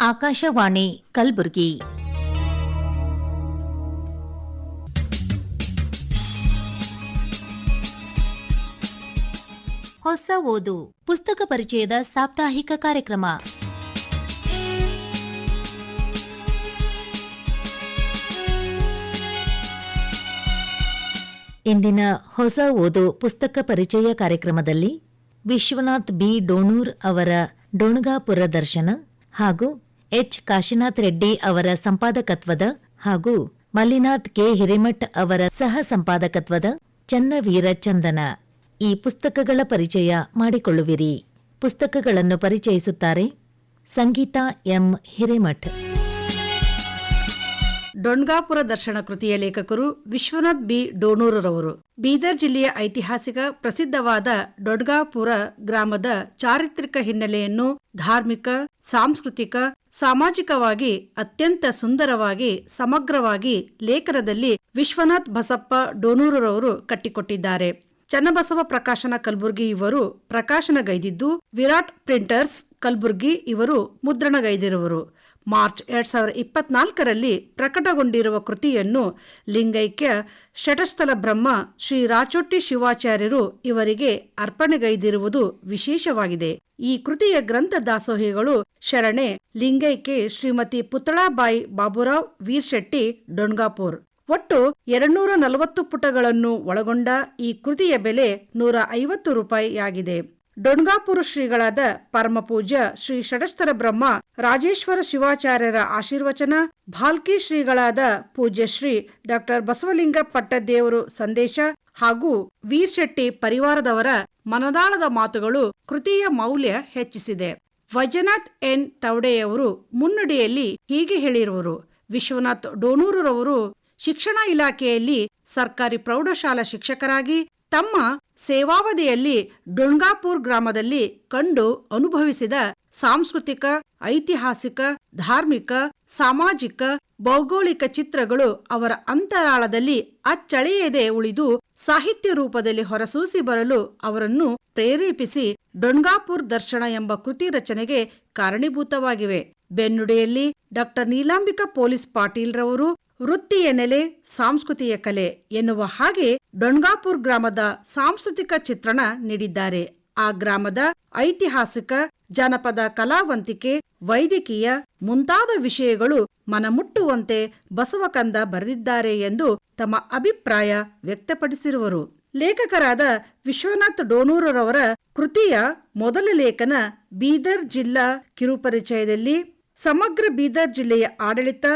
ಆಕಾಶವಾಣಿ ಕಲಬುರಗಿ. ಹೊಸ ಓದು, ಪುಸ್ತಕ ಪರಿಚಯದ ಸಾಪ್ತಾಹಿಕ ಕಾರ್ಯಕ್ರಮ. ಇಂದಿನ ಹೊಸ ಓದು, ಪುಸ್ತಕ ಪರಿಚಯ ಕಾರ್ಯಕ್ರಮದಲ್ಲಿ ವಿಶ್ವನಾಥ್ ಬಿ. ಡೋಣೂರ್ ಅವರ ಡೊಣಗಾಪುರ ದರ್ಶನ ಹಾಗೂ ಎಚ್. ಕಾಶಿನಾಥ್ ರೆಡ್ಡಿ ಅವರ ಸಂಪಾದಕತ್ವದ ಹಾಗೂ ಮಲ್ಲಿನಾಥ್ ಕೆ. ಹಿರೇಮಠ್ ಅವರ ಸಹ ಸಂಪಾದಕತ್ವದ ಚನ್ನವೀರ ಚಂದನ. ಈ ಪುಸ್ತಕಗಳ ಪರಿಚಯ ಮಾಡಿಕೊಳ್ಳುವಿರಿ. ಪುಸ್ತಕಗಳನ್ನು ಪರಿಚಯಿಸುತ್ತಾರೆ ಸಂಗೀತಾ ಎಂ. ಹಿರೇಮಠ್. ಡೊಣ್ಗಾಪುರ ದರ್ಶನ ಕೃತಿಯ ಲೇಖಕರು ವಿಶ್ವನಾಥ್ ಬಿ. ಡೋಣೂರರವರು. ಬೀದರ್ ಜಿಲ್ಲೆಯ ಐತಿಹಾಸಿಕ ಪ್ರಸಿದ್ಧವಾದ ಡೊಡ್ಗಾಪುರ ಗ್ರಾಮದ ಚಾರಿತ್ರಿಕ ಹಿನ್ನೆಲೆಯನ್ನು ಧಾರ್ಮಿಕ, ಸಾಂಸ್ಕೃತಿಕ, ಸಾಮಾಜಿಕವಾಗಿ ಅತ್ಯಂತ ಸುಂದರವಾಗಿ, ಸಮಗ್ರವಾಗಿ ಲೇಖನದಲ್ಲಿ ವಿಶ್ವನಾಥ್ ಬಸಪ್ಪ ಡೋಣೂರರವರು ಕಟ್ಟಿಕೊಟ್ಟಿದ್ದಾರೆ. ಚನ್ನಬಸವ ಪ್ರಕಾಶನ ಕಲಬುರ್ಗಿ ಇವರು ಪ್ರಕಾಶನಗೈದಿದ್ದು, ವಿರಾಟ್ ಪ್ರಿಂಟರ್ಸ್ ಕಲಬುರ್ಗಿ ಇವರು ಮುದ್ರಣಗೈದಿರುವರು. ಮಾರ್ಚ್ ಎರಡ್ ಸಾವಿರದ ಇಪ್ಪತ್ನಾಲ್ಕರಲ್ಲಿ ಪ್ರಕಟಗೊಂಡಿರುವ ಕೃತಿಯನ್ನು ಲಿಂಗೈಕ್ಯ ಶಟಸ್ಥಲ ಬ್ರಹ್ಮ ಶ್ರೀ ರಾಚೊಟ್ಟಿ ಶಿವಾಚಾರ್ಯರು ಇವರಿಗೆ ಅರ್ಪಣೆಗೈದಿರುವುದು ವಿಶೇಷವಾಗಿದೆ. ಈ ಕೃತಿಯ ಗ್ರಂಥ ದಾಸೋಹಿಗಳು ಶರಣೆ ಲಿಂಗೈಕ್ಯ ಶ್ರೀಮತಿ ಪುತಳಾಬಾಯಿ ಬಾಬುರಾವ್ ವೀರ್ಶೆಟ್ಟಿ, ಡೊಣ್ಗಾಪುರ್. ಒಟ್ಟು ಎರಡ್ನೂರ ನಲವತ್ತು ಪುಟಗಳನ್ನು ಒಳಗೊಂಡ ಈ ಕೃತಿಯ ಬೆಲೆ ನೂರ ಐವತ್ತು ರೂಪಾಯಿಯಾಗಿದೆ. ಡೊಣ್ಗಾಪುರ ಶ್ರೀಗಳಾದ ಪರಮಪೂಜ್ಯ ಶ್ರೀ ಷಡಸ್ಥರ ಬ್ರಹ್ಮ, ರಾಜೇಶ್ವರ ಶಿವಾಚಾರ್ಯರ ಆಶೀರ್ವಚನ, ಭಾಲ್ಕಿ ಶ್ರೀಗಳಾದ ಪೂಜ್ಯ ಶ್ರೀ ಡಾಕ್ಟರ್ ಬಸವಲಿಂಗ ಪಟ್ಟದೇವರು ಸಂದೇಶ ಹಾಗೂ ವೀರ್ಶೆಟ್ಟಿ ಪರಿವಾರದವರ ಮನದಾಳದ ಮಾತುಗಳು ಕೃತಿಯ ಮೌಲ್ಯ ಹೆಚ್ಚಿಸಿದೆ. ವೈಜನಾಥ್ ಎನ್. ತವಡೆಯವರು ಮುನ್ನುಡಿಯಲ್ಲಿ ಹೀಗೆ ಹೇಳಿರುವರು, ವಿಶ್ವನಾಥ್ ಡೋನೂರುರವರು ಶಿಕ್ಷಣ ಇಲಾಖೆಯಲ್ಲಿ ಸರ್ಕಾರಿ ಪ್ರೌಢಶಾಲಾ ಶಿಕ್ಷಕರಾಗಿ ತಮ್ಮ ಸೇವಾವಧಿಯಲ್ಲಿ ಡೊಣ್ಗಾಪುರ್ ಗ್ರಾಮದಲ್ಲಿ ಕಂಡು ಅನುಭವಿಸಿದ ಸಾಂಸ್ಕೃತಿಕ, ಐತಿಹಾಸಿಕ, ಧಾರ್ಮಿಕ, ಸಾಮಾಜಿಕ, ಭೌಗೋಳಿಕ ಚಿತ್ರಗಳು ಅವರ ಅಂತರಾಳದಲ್ಲಿ ಅಚ್ಚಳಿಯದೆ ಉಳಿದು ಸಾಹಿತ್ಯ ರೂಪದಲ್ಲಿ ಹೊರಸೂಸಿ ಬರಲು ಅವರನ್ನು ಪ್ರೇರೇಪಿಸಿ ಡೊಣ್ಗಾಪುರ್ ದರ್ಶನ ಎಂಬ ಕೃತಿ ರಚನೆಗೆ ಕಾರಣೀಭೂತವಾಗಿವೆ. ಬೆನ್ನುಡಿಯಲ್ಲಿ ಡಾಕ್ಟರ್ ನೀಲಾಂಬಿಕಾ ಪೊಲೀಸ್ ಪಾಟೀಲ್ ರವರು ವೃತ್ತಿಯ ನೆಲೆ ಸಾಂಸ್ಕೃತಿಯ ಕಲೆ ಎನ್ನುವ ಹಾಗೆ ಡೊಣ್ಗಾಪುರ್ ಗ್ರಾಮದ ಸಾಂಸ್ಕೃತಿಕ ಚಿತ್ರಣ ನೀಡಿದ್ದಾರೆ. ಆ ಗ್ರಾಮದ ಐತಿಹಾಸಿಕ ಜನಪದ ಕಲಾವಂತಿಕೆ, ವೈದ್ಯಕೀಯ ಮುಂತಾದ ವಿಷಯಗಳು ಮನಮುಟ್ಟುವಂತೆ ಬಸವಕಂದ ಬರೆದಿದ್ದಾರೆ ಎಂದು ತಮ್ಮ ಅಭಿಪ್ರಾಯ ವ್ಯಕ್ತಪಡಿಸಿರುವರು. ಲೇಖಕರಾದ ವಿಶ್ವನಾಥ್ ಡೋನೂರರವರ ಕೃತಿಯ ಮೊದಲ ಲೇಖನ ಬೀದರ್ ಜಿಲ್ಲಾ ಕಿರುಪರಿಚಯದಲ್ಲಿ ಸಮಗ್ರ ಬೀದರ್ ಜಿಲ್ಲೆಯ ಆಡಳಿತ,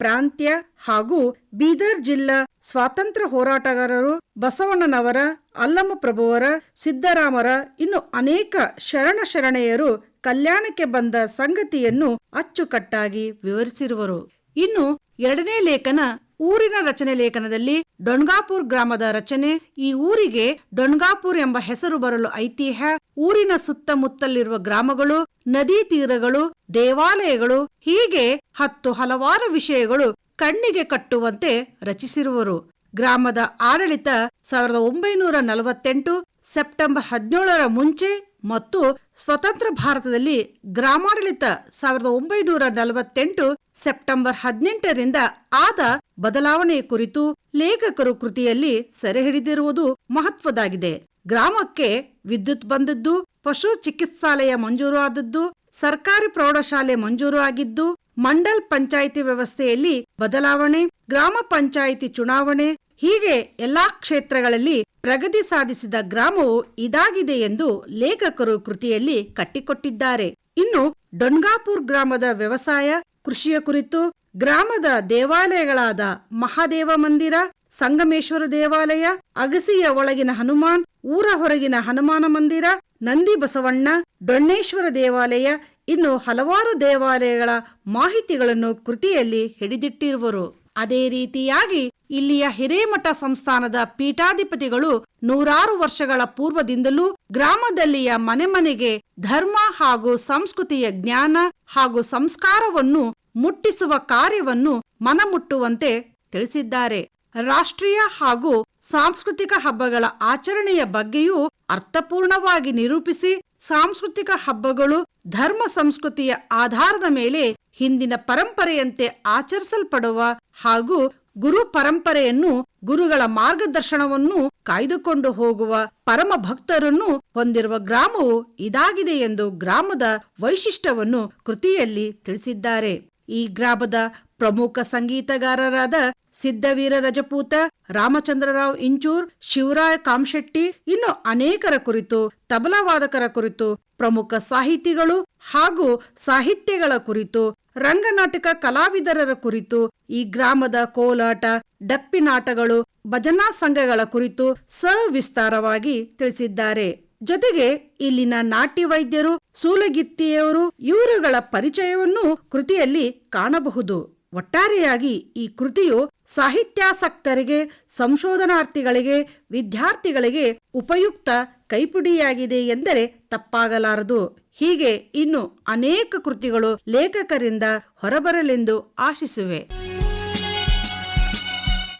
ಪ್ರಾಂತ್ಯ ಹಾಗೂ ಬೀದರ್ ಜಿಲ್ಲಾ ಸ್ವಾತಂತ್ರ್ಯ ಹೋರಾಟಗಾರರು ಬಸವಣ್ಣನವರ ಅಲ್ಲಮಪ್ರಭುವರ ಸಿದ್ದರಾಮರ, ಇನ್ನು ಅನೇಕ ಶರಣ ಶರಣೆಯರು ಕಲ್ಯಾಣಕ್ಕೆ ಬಂದ ಸಂಗತಿಯನ್ನು ಅಚ್ಚುಕಟ್ಟಾಗಿ ವಿವರಿಸಿರುವರು. ಇನ್ನು ಎರಡನೇ ಲೇಖನ ಊರಿನ ರಚನೆ ಲೇಖನದಲ್ಲಿ ಡೊಣ್ಗಾಪುರ್ ಗ್ರಾಮದ ರಚನೆ, ಈ ಊರಿಗೆ ಡೊಣ್ಗಾಪುರ್ ಎಂಬ ಹೆಸರು ಬರಲು ಐತಿಹ್ಯ. ಊರಿನ ಸುತ್ತಮುತ್ತಲಿರುವ ಗ್ರಾಮಗಳು, ನದಿ ತೀರಗಳು, ದೇವಾಲಯಗಳು, ಹೀಗೆ ಹತ್ತು ಹಲವಾರು ವಿಷಯಗಳು ಕಣ್ಣಿಗೆ ಕಟ್ಟುವಂತೆ ರಚಿಸಿರುವರು. ಗ್ರಾಮದ ಆಡಳಿತ ಸಾವಿರದ ಒಂಬೈನೂರ ನಲವತ್ತೆಂಟು ಸೆಪ್ಟೆಂಬರ್ ಹದಿನೇಳರ ಮುಂಚೆ ಮತ್ತು ಸ್ವತಂತ್ರ ಭಾರತದಲ್ಲಿ ಗ್ರಾಮಾಡಳಿತ ಸಾವಿರದ ಒಂಬೈನೂರ ನಲವತ್ತೆಂಟು ಸೆಪ್ಟೆಂಬರ್ ಹದಿನೆಂಟರಿಂದ ಆದ ಬದಲಾವಣೆಯ ಕುರಿತು ಲೇಖಕರು ಕೃತಿಯಲ್ಲಿ ಸೆರೆ ಹಿಡಿದಿರುವುದು ಮಹತ್ವದಾಗಿದೆ. ಗ್ರಾಮಕ್ಕೆ ವಿದ್ಯುತ್ ಬಂದದ್ದು, ಪಶು ಚಿಕಿತ್ಸಾಲಯ ಮಂಜೂರು ಆದದ್ದು, ಸರ್ಕಾರಿ ಪ್ರೌಢಶಾಲೆ ಮಂಜೂರು ಆಗಿದ್ದು, ಮಂಡಲ್ ಪಂಚಾಯಿತಿ ವ್ಯವಸ್ಥೆಯಲ್ಲಿ ಬದಲಾವಣೆ, ಗ್ರಾಮ ಪಂಚಾಯಿತಿ ಚುನಾವಣೆ, ಹೀಗೆ ಎಲ್ಲಾ ಕ್ಷೇತ್ರಗಳಲ್ಲಿ ಪ್ರಗತಿ ಸಾಧಿಸಿದ ಗ್ರಾಮವು ಇದಾಗಿದೆ ಎಂದು ಲೇಖಕರು ಕೃತಿಯಲ್ಲಿ ಕಟ್ಟಿಕೊಟ್ಟಿದ್ದಾರೆ. ಇನ್ನು ಡೊಣ್ಗಾಪುರ್ ಗ್ರಾಮದ ವ್ಯವಸಾಯ, ಕೃಷಿಯ ಕುರಿತು ಗ್ರಾಮದ ದೇವಾಲಯಗಳಾದ ಮಹಾದೇವ ಮಂದಿರ, ಸಂಗಮೇಶ್ವರ ದೇವಾಲಯ, ಅಗಸಿಯ ಒಳಗಿನ ಹನುಮಾನ್, ಊರ ಹೊರಗಿನ ಹನುಮಾನ ಮಂದಿರ, ನಂದಿ ಬಸವಣ್ಣ ಡೊಣ್ಣೇಶ್ವರ ದೇವಾಲಯ, ಇನ್ನು ಹಲವಾರು ದೇವಾಲಯಗಳ ಮಾಹಿತಿಗಳನ್ನು ಕೃತಿಯಲ್ಲಿ ಹಿಡಿದಿಟ್ಟಿರುವರು. ಅದೇ ರೀತಿಯಾಗಿ ಇಲ್ಲಿಯ ಹಿರೇಮಠ ಸಂಸ್ಥಾನದ ಪೀಠಾಧಿಪತಿಗಳು ನೂರಾರು ವರ್ಷಗಳ ಪೂರ್ವದಿಂದಲೂ ಗ್ರಾಮದಲ್ಲಿಯ ಮನೆ ಮನೆಗೆ ಧರ್ಮ ಹಾಗೂ ಸಂಸ್ಕೃತಿಯ ಜ್ಞಾನ ಹಾಗೂ ಸಂಸ್ಕಾರವನ್ನು ಮುಟ್ಟಿಸುವ ಕಾರ್ಯವನ್ನು ಮನಮುಟ್ಟುವಂತೆ ತಿಳಿಸಿದ್ದಾರೆ. ರಾಷ್ಟ್ರೀಯ ಹಾಗೂ ಸಾಂಸ್ಕೃತಿಕ ಹಬ್ಬಗಳ ಆಚರಣೆಯ ಬಗ್ಗೆಯೂ ಅರ್ಥಪೂರ್ಣವಾಗಿ ನಿರೂಪಿಸಿ ಸಾಂಸ್ಕೃತಿಕ ಹಬ್ಬಗಳು ಧರ್ಮ ಸಂಸ್ಕೃತಿಯ ಆಧಾರದ ಮೇಲೆ ಹಿಂದಿನ ಪರಂಪರೆಯಂತೆ ಆಚರಿಸಲ್ಪಡುವ ಹಾಗೂ ಗುರು ಪರಂಪರೆಯನ್ನು ಗುರುಗಳ ಮಾರ್ಗದರ್ಶನವನ್ನು ಕಾಯ್ದುಕೊಂಡು ಹೋಗುವ ಪರಮ ಭಕ್ತರನ್ನು ಹೊಂದಿರುವ ಗ್ರಾಮವು ಇದಾಗಿದೆ ಎಂದು ಗ್ರಾಮದ ವೈಶಿಷ್ಟ್ಯವನ್ನು ಕೃತಿಯಲ್ಲಿ ತಿಳಿಸಿದ್ದಾರೆ. ಈ ಗ್ರಾಮದ ಪ್ರಮುಖ ಸಂಗೀತಗಾರರಾದ ಸಿದ್ದವೀರ ರಜಪೂತ, ರಾಮಚಂದ್ರರಾವ್ ಇಂಚೂರ್, ಶಿವರಾಯ ಕಾಮಶೆಟ್ಟಿ ಇನ್ನು ಅನೇಕರ ಕುರಿತು, ತಬಲಾವಾದಕರ ಕುರಿತು, ಪ್ರಮುಖ ಸಾಹಿತಿಗಳು ಹಾಗೂ ಸಾಹಿತ್ಯಗಳ ಕುರಿತು, ರಂಗನಾಟಕ ಕಲಾವಿದರರ ಕುರಿತು, ಈ ಗ್ರಾಮದ ಕೋಲಾಟ ಡಪ್ಪಿನಾಟಗಳು ಭಜನಾ ಸಂಘಗಳ ಕುರಿತು ಸವಿಸ್ತಾರವಾಗಿ ತಿಳಿಸಿದ್ದಾರೆ. ಜೊತೆಗೆ ಇಲ್ಲಿನ ನಾಟ್ಯ ವೈದ್ಯರು, ಸೂಲಗಿತ್ತಿಯವರು ಇವರುಗಳ ಪರಿಚಯವನ್ನು ಕೃತಿಯಲ್ಲಿ ಕಾಣಬಹುದು. ಒಟ್ಟಾರೆಯಾಗಿ ಈ ಕೃತಿಯು ಸಾಹಿತ್ಯಾಸಕ್ತರಿಗೆ, ಸಂಶೋಧನಾರ್ಥಿಗಳಿಗೆ, ವಿದ್ಯಾರ್ಥಿಗಳಿಗೆ ಉಪಯುಕ್ತ ಕೈಪಿಡಿಯಾಗಿದೆ ಎಂದರೆ ತಪ್ಪಾಗಲಾರದು. ಹೀಗೆ ಇನ್ನು ಅನೇಕ ಕೃತಿಗಳು ಲೇಖಕರಿಂದ ಹೊರಬರಲೆಂದು ಆಶಿಸುವೆ.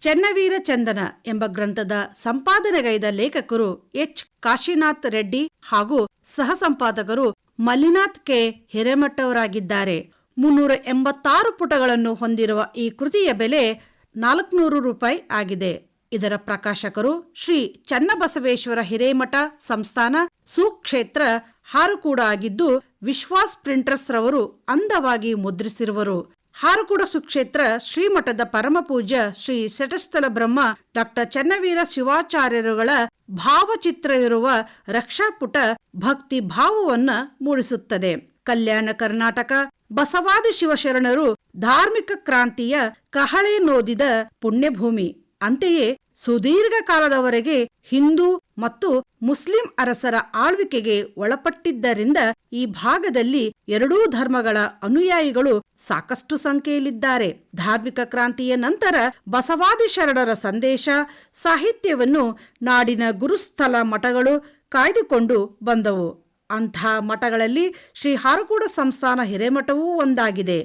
ಚೆನ್ನವೀರ ಚಂದನ ಎಂಬ ಗ್ರಂಥದ ಸಂಪಾದನೆಗೈದ ಲೇಖಕರು ಎಚ್. ಕಾಶಿನಾಥ್ ರೆಡ್ಡಿ ಹಾಗೂ ಸಹ ಸಂಪಾದಕರು ಮಲ್ಲಿನಾಥ್ ಕೆ. ಹಿರೇಮಠವರಾಗಿದ್ದಾರೆ. ಮುನ್ನೂರ ಎಂಬತ್ತಾರು ಪುಟಗಳನ್ನು ಹೊಂದಿರುವ ಈ ಕೃತಿಯ ಬೆಲೆ ನಾಲ್ಕುನೂರು ರೂಪಾಯಿ ಆಗಿದೆ. ಇದರ ಪ್ರಕಾಶಕರು ಶ್ರೀ ಚನ್ನಬಸವೇಶ್ವರ ಹಿರೇಮಠ ಸಂಸ್ಥಾನ ಸುಕ್ಷೇತ್ರ ಹಾರು ಕೂಡ ಆಗಿದ್ದು ವಿಶ್ವಾಸ್ ಪ್ರಿಂಟರ್ಸ್ ರವರು ಅಂದವಾಗಿ ಮುದ್ರಿಸಿರುವರು. ಹಾರುಕೂಡ ಸುಕ್ಷೇತ್ರ ಶ್ರೀಮಠದ ಪರಮಪೂಜ್ಯ ಶ್ರೀ ಶಟಸ್ಥಲ ಬ್ರಹ್ಮ ಡಾಕ್ಟರ್ ಚನ್ನವೀರ ಶಿವಾಚಾರ್ಯರುಗಳ ಭಾವಚಿತ್ರವಿರುವ ರಕ್ಷಾಪುಟ ಭಕ್ತಿ ಭಾವವನ್ನ ಮೂಡಿಸುತ್ತದೆ. ಕಲ್ಯಾಣ ಕರ್ನಾಟಕ, ಬಸವಾದಿ ಶಿವಶರಣರು ಧಾರ್ಮಿಕ ಕ್ರಾಂತಿಯ ಕಹಳೆ ನೋದಿದ ಪುಣ್ಯಭೂಮಿ. ಅಂತೆಯೇ ಸುದೀರ್ಘ ಕಾಲದವರೆಗೆ ಹಿಂದೂ ಮತ್ತು ಮುಸ್ಲಿಂ ಅರಸರ ಆಳ್ವಿಕೆಗೆ ಒಳಪಟ್ಟಿದ್ದರಿಂದ ಈ ಭಾಗದಲ್ಲಿ ಎರಡೂ ಧರ್ಮಗಳ ಅನುಯಾಯಿಗಳು ಸಾಕಷ್ಟು ಸಂಖ್ಯೆಯಲ್ಲಿದ್ದಾರೆ. ಧಾರ್ಮಿಕ ಕ್ರಾಂತಿಯ ನಂತರ ಬಸವಾದಿ ಶರಣರ ಸಂದೇಶ, ಸಾಹಿತ್ಯವನ್ನು ನಾಡಿನ ಗುರುಸ್ಥಲ ಮಠಗಳು ಕಾಯ್ದುಕೊಂಡು ಬಂದವು. ಅಂಥ ಮಠಗಳಲ್ಲಿ ಶ್ರೀ ಹಾರಕೂಡ ಸಂಸ್ಥಾನ ಹಿರೇಮಠವೂ ಒಂದಾಗಿದೆ.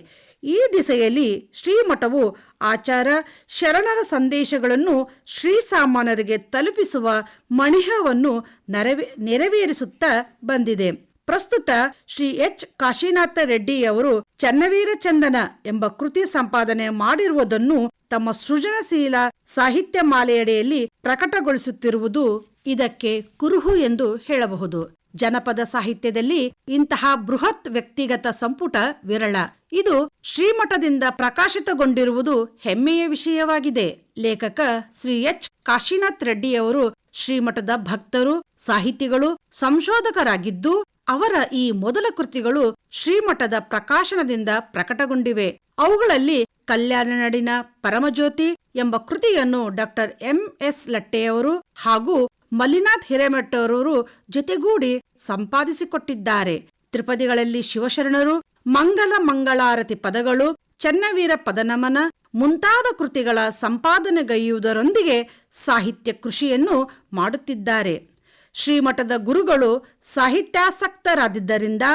ಈ ದಿಸೆಯಲ್ಲಿ ಶ್ರೀಮಠವು ಆಚಾರ, ಶರಣರ ಸಂದೇಶಗಳನ್ನು ಶ್ರೀಸಾಮಾನ್ಯರಿಗೆ ತಲುಪಿಸುವ ಮಣಿಹವನ್ನು ನೆರವೇ, ನೆರವೇರಿಸುತ್ತಾ ಬಂದಿದೆ. ಪ್ರಸ್ತುತ ಶ್ರೀ ಎಚ್. ಕಾಶಿನಾಥ ರೆಡ್ಡಿಯವರು ಚನ್ನವೀರ ಚಂದನ ಎಂಬ ಕೃತಿ ಸಂಪಾದನೆ ಮಾಡಿರುವುದನ್ನು ತಮ್ಮ ಸೃಜನಶೀಲ ಸಾಹಿತ್ಯ ಮಾಲೆಯಡಿಯಲ್ಲಿ ಪ್ರಕಟಗೊಳಿಸುತ್ತಿರುವುದು ಇದಕ್ಕೆ ಕುರುಹು ಎಂದು ಹೇಳಬಹುದು. ಜನಪದ ಸಾಹಿತ್ಯದಲ್ಲಿ ಇಂತಹ ಬೃಹತ್ ವ್ಯಕ್ತಿಗತ ಸಂಪುಟ ವಿರಳ. ಇದು ಶ್ರೀಮಠದಿಂದ ಪ್ರಕಾಶಿತಗೊಂಡಿರುವುದು ಹೆಮ್ಮೆಯ ವಿಷಯವಾಗಿದೆ. ಲೇಖಕ ಶ್ರೀ ಎಚ್. ಕಾಶಿನಾಥ್ ರೆಡ್ಡಿಯವರು ಶ್ರೀಮಠದ ಭಕ್ತರು, ಸಾಹಿತಿಗಳು, ಸಂಶೋಧಕರಾಗಿದ್ದು ಅವರ ಈ ಮೊದಲ ಕೃತಿಗಳು ಶ್ರೀಮಠದ ಪ್ರಕಾಶನದಿಂದ ಪ್ರಕಟಗೊಂಡಿವೆ. ಅವುಗಳಲ್ಲಿ ಕಲ್ಯಾಣ ನಡಿನ ಪರಮಜ್ಯೋತಿ ಎಂಬ ಕೃತಿಯನ್ನು ಡಾಕ್ಟರ್ ಎಂ ಎಸ್ ಲಟ್ಟೆಯವರು ಹಾಗೂ ಮಲ್ಲಿನಾಥ್ ಹಿರೇಮಠರವರು ಜೊತೆಗೂಡಿ ಸಂಪಾದಿಸಿಕೊಟ್ಟಿದ್ದಾರೆ. ತ್ರಿಪದಿಗಳಲ್ಲಿ ಶಿವಶರಣರು, ಮಂಗಲ ಮಂಗಳಾರತಿ ಪದಗಳು, ಚನ್ನವೀರ ಪದನಮನ ಮುಂತಾದ ಕೃತಿಗಳ ಸಂಪಾದನೆಗೈಯುವುದರೊಂದಿಗೆ ಸಾಹಿತ್ಯ ಕೃಷಿಯನ್ನು ಮಾಡುತ್ತಿದ್ದಾರೆ. ಶ್ರೀಮಠದ ಗುರುಗಳು ಸಾಹಿತ್ಯಾಸಕ್ತರಾದಿದ್ದರಿಂದ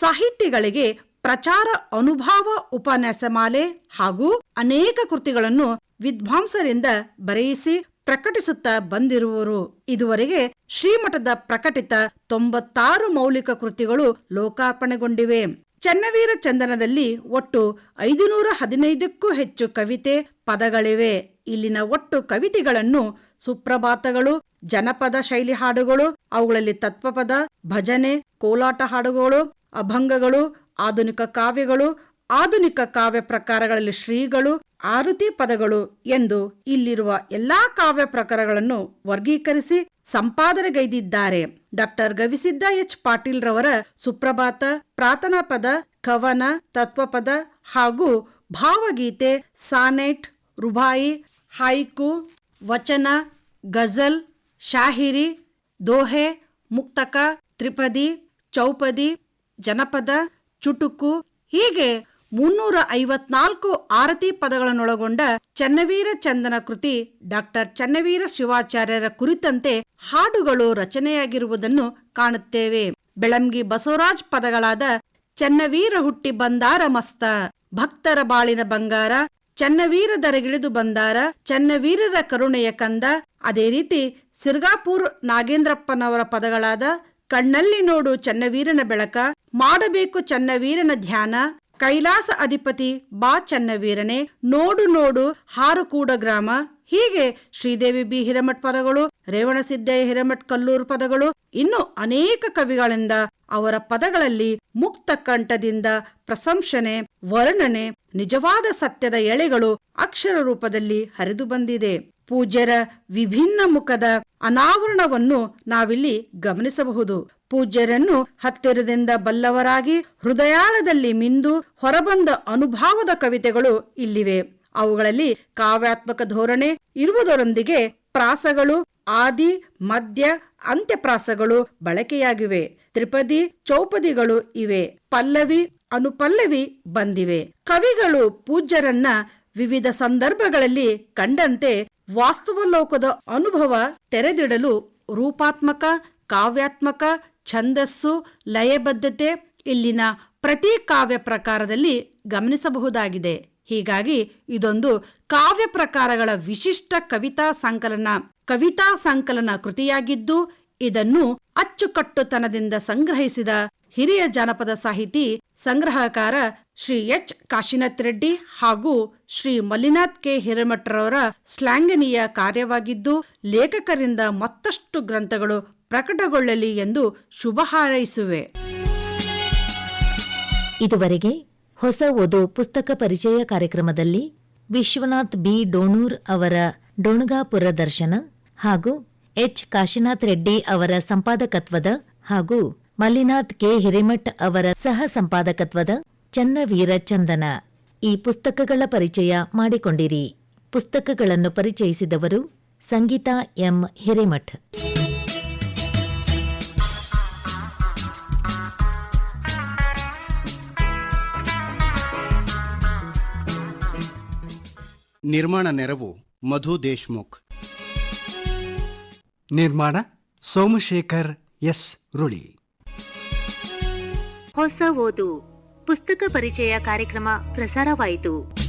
ಸಾಹಿತಿಗಳಿಗೆ ಪ್ರಚಾರ, ಅನುಭಾವ ಉಪನ್ಯಾಸಮಾಲೆ ಹಾಗೂ ಅನೇಕ ಕೃತಿಗಳನ್ನು ವಿದ್ವಾಂಸರಿಂದ ಬರೆಯಿಸಿ ಪ್ರಕಟಿಸುತ್ತಾ ಬಂದಿರುವರು. ಇದುವರೆಗೆ ಶ್ರೀಮಠದ ಪ್ರಕಟಿತ ತೊಂಬತ್ತಾರು ಮೌಲಿಕ ಕೃತಿಗಳು ಲೋಕಾರ್ಪಣೆಗೊಂಡಿವೆ. ಚನ್ನವೀರ ಚಂದನದಲ್ಲಿ ಒಟ್ಟು ಐದುನೂರ ಹದಿನೈದಕ್ಕೂ ಹೆಚ್ಚು ಕವಿತೆ ಪದಗಳಿವೆ. ಇಲ್ಲಿನ ಒಟ್ಟು ಕವಿತೆಗಳನ್ನು ಸುಪ್ರಭಾತಗಳು, ಜನಪದ ಶೈಲಿ ಹಾಡುಗಳು, ಅವುಗಳಲ್ಲಿ ತತ್ವಪದ, ಭಜನೆ, ಕೋಲಾಟ ಹಾಡುಗಳು, ಅಭಂಗಗಳು ಆಧುನಿಕ ಕಾವ್ಯಗಳು, ಆಧುನಿಕ ಕಾವ್ಯ ಪ್ರಕಾರಗಳಲ್ಲಿ ಶ್ರೀಗಳು, ಆರುತಿ ಪದಗಳು ಎಂದು ಇಲ್ಲಿರುವ ಎಲ್ಲಾ ಕಾವ್ಯ ಪ್ರಕಾರಗಳನ್ನು ವರ್ಗೀಕರಿಸಿ ಸಂಪಾದನೆಗೈದಿದ್ದಾರೆ. Doctor Gavisidda H. ಪಾಟೀಲ್ ರವರ ಸುಪ್ರಭಾತ, ಪ್ರಾರ್ಥನಾ ಪದ, ಕವನ, ತತ್ವಪದ ಹಾಗೂ ಭಾವಗೀತೆ, ಸಾನೆಟ್, ರುಬಾಯಿ, ಹೈಕು, ವಚನ, ಗಜಲ್, ಶಾಹಿರಿ, ದೋಹೆ, ಮುಕ್ತಕ, ತ್ರಿಪದಿ, ಚೌಪದಿ, ಜನಪದ ಚುಟುಕು, ಹೀಗೆ ಮುನ್ನೂರ ಐವತ್ನಾಲ್ಕು ಆರತಿ ಪದಗಳನ್ನೊಳಗೊಂಡ ಚನ್ನವೀರ ಚಂದನ ಕೃತಿ ಡಾಕ್ಟರ್ ಚನ್ನವೀರ ಶಿವಾಚಾರ್ಯರ ಕುರಿತಂತೆ ಹಾಡುಗಳು ರಚನೆಯಾಗಿರುವುದನ್ನು ಕಾಣುತ್ತೇವೆ. ಬೆಳಂಗಿ ಬಸವರಾಜ್ ಪದಗಳಾದ ಚನ್ನವೀರ ಹುಟ್ಟಿ ಬಂದಾರ ಮಸ್ತ, ಭಕ್ತರ ಬಾಳಿನ ಬಂಗಾರ, ಚನ್ನವೀರ ದರಗಿಳಿದು ಬಂದಾರ, ಚನ್ನವೀರರ ಕರುಣೆಯ ಕಂದ, ಅದೇ ರೀತಿ ಸಿರ್ಗಾಪುರ್ ನಾಗೇಂದ್ರಪ್ಪನವರ ಪದಗಳಾದ ಕಣ್ಣಲ್ಲಿ ನೋಡು ಚನ್ನವೀರನ ಬೆಳಕ, ಮಾಡಬೇಕು ಚನ್ನವೀರನ ಧ್ಯಾನ, ಕೈಲಾಸ ಅಧಿಪತಿ ಬಾ ಚನ್ನವೀರನೆ, ನೋಡು ನೋಡು ಹಾರುಕೂಡ ಗ್ರಾಮ. ಹೀಗೆ ಶ್ರೀದೇವಿ ಬಿ ಹಿರೇಮಠ್ ಪದಗಳು ರೇವಣಸಿದ್ದಯ್ಯ ಹಿರಮಠ ಕಲ್ಲೂರು ಪದಗಳು, ಇನ್ನು ಅನೇಕ ಕವಿಗಳಿಂದ ಅವರ ಪದಗಳಲ್ಲಿ ಮುಕ್ತ ಕಂಠದಿಂದ ಪ್ರಶಂಸನೆ, ವರ್ಣನೆ, ನಿಜವಾದ ಸತ್ಯದ ಎಳೆಗಳು ಅಕ್ಷರ ರೂಪದಲ್ಲಿ ಹರಿದು ಬಂದಿದೆ. ಪೂಜ್ಯರ ವಿಭಿನ್ನ ಮುಖದ ಅನಾವರಣವನ್ನು ನಾವಿಲ್ಲಿ ಗಮನಿಸಬಹುದು. ಪೂಜ್ಯರನ್ನು ಹತ್ತಿರದಿಂದ ಬಲ್ಲವರಾಗಿ ಹೃದಯಾಳದಲ್ಲಿ ಮಿಂದು ಹೊರಬಂದ ಅನುಭಾವದ ಕವಿತೆಗಳು ಇಲ್ಲಿವೆ. ಅವುಗಳಲ್ಲಿ ಕಾವ್ಯಾತ್ಮಕ ಧೋರಣೆ ಇರುವುದರೊಂದಿಗೆ ಪ್ರಾಸಗಳು, ಆದಿ ಮಧ್ಯ ಅಂತ್ಯಪ್ರಾಸಗಳು ಬಳಕೆಯಾಗಿವೆ. ತ್ರಿಪದಿ, ಚೌಪದಿಗಳು ಇವೆ. ಪಲ್ಲವಿ, ಅನುಪಲ್ಲವಿ ಬಂದಿವೆ. ಕವಿಗಳು ಪೂಜ್ಯರನ್ನ ವಿವಿಧ ಸಂದರ್ಭಗಳಲ್ಲಿ ಕಂಡಂತೆ ವಾಸ್ತವಲೋಕದ ಅನುಭವ ತೆರೆದಿಡಲು ರೂಪಾತ್ಮಕ, ಕಾವ್ಯಾತ್ಮಕ, ಛಂದಸ್ಸು, ಲಯಬದ್ಧತೆ ಇಲ್ಲಿನ ಪ್ರತಿ ಕಾವ್ಯ ಪ್ರಕಾರದಲ್ಲಿ ಗಮನಿಸಬಹುದಾಗಿದೆ. ಹೀಗಾಗಿ ಇದೊಂದು ಕಾವ್ಯ ಪ್ರಕಾರಗಳ ವಿಶಿಷ್ಟ ಕವಿತಾ ಸಂಕಲನ ಕವಿತಾ ಸಂಕಲನ ಕೃತಿಯಾಗಿದ್ದು ಇದನ್ನು ಅಚ್ಚುಕಟ್ಟುತನದಿಂದ ಸಂಗ್ರಹಿಸಿದ ಹಿರಿಯ ಜಾನಪದ ಸಾಹಿತಿ ಸಂಗ್ರಹಕಾರ ಶ್ರೀ ಎಚ್. ಕಾಶಿನಾಥ್ ರೆಡ್ಡಿ ಹಾಗೂ ಶ್ರೀ ಮಲ್ಲಿನಾಥ್ ಕೆ. ಹಿರೇಮಠರವರ ಸ್ಲಾಂಗನೀಯ ಕಾರ್ಯವಾಗಿದ್ದು ಲೇಖಕರಿಂದ ಮತ್ತಷ್ಟು ಗ್ರಂಥಗಳು ಪ್ರಕಟಗೊಳ್ಳಲಿ ಎಂದು ಶುಭ ಹಾರೈಸುವೆ. ಇದುವರೆಗೆ ಹೊಸ ಓದು ಪುಸ್ತಕ ಪರಿಚಯ ಕಾರ್ಯಕ್ರಮದಲ್ಲಿ ವಿಶ್ವನಾಥ್ ಬಿ. ಡೋಣೂರ್ ಅವರ ಡೊಣಗಾಪುರ ದರ್ಶನ ಹಾಗೂ ಎಚ್. ಕಾಶಿನಾಥ್ ರೆಡ್ಡಿ ಅವರ ಸಂಪಾದಕತ್ವದ ಹಾಗೂ ಮಲ್ಲಿನಾಥ್ ಕೆ. ಹಿರೇಮಠ್ ಅವರ ಸಹ ಸಂಪಾದಕತ್ವದ ಚನ್ನವೀರ ಚಂದನ. ಈ ಪುಸ್ತಕಗಳ ಪರಿಚಯ ಮಾಡಿಕೊಂಡಿರಿ. ಪುಸ್ತಕಗಳನ್ನು ಪರಿಚಯಿಸಿದವರು ಸಂಗೀತಾ ಎಂ. ಹಿರೇಮಠ್. ನಿರ್ಮಾಣ ನೆರವು ಮಧು ದೇಶ್ಮುಖ್. ನಿರ್ಮಾಣ ಸೋಮಶೇಖರ್ ಎಸ್ ರುಳಿ. ಹೊಸ ಓದು. ಪುಸ್ತಕ ಪರಿಚಯ ಕಾರ್ಯಕ್ರಮ ಪ್ರಸಾರವಾಯಿತು.